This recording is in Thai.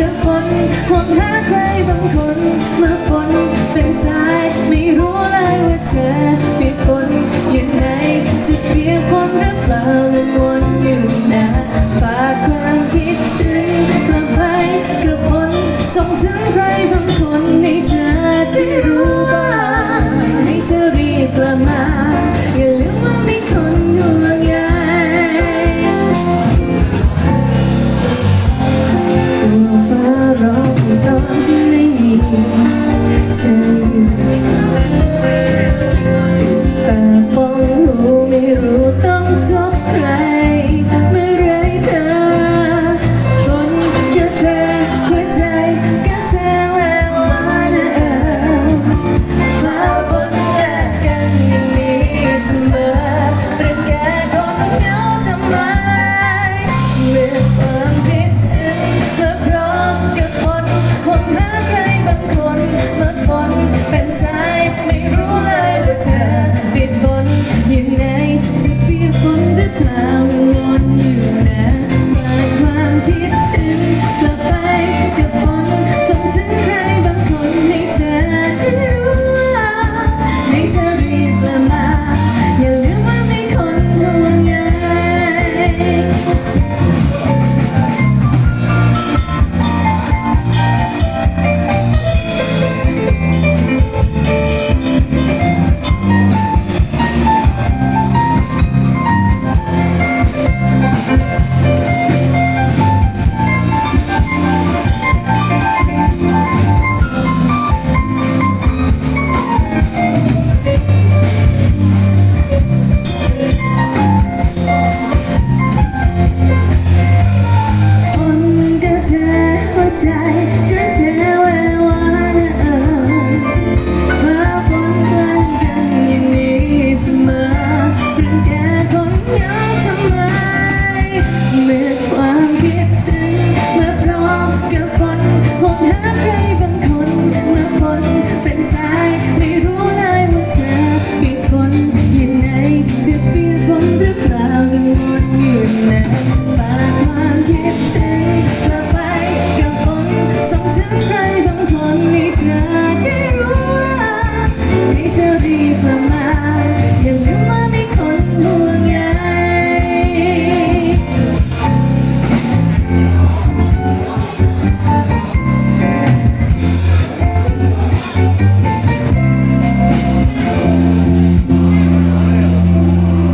กับฝนหวงหาใครบางคน เมื่อฝนเป็นสายไม่รู้เลยว่าเธอเปียกฝนอยู่ไหนจะเปียกฝนหรือเปล่าและวนอยู่นะฝากความคิดซึ้งกลับไปกับฝนส่งถึงใคร pensar.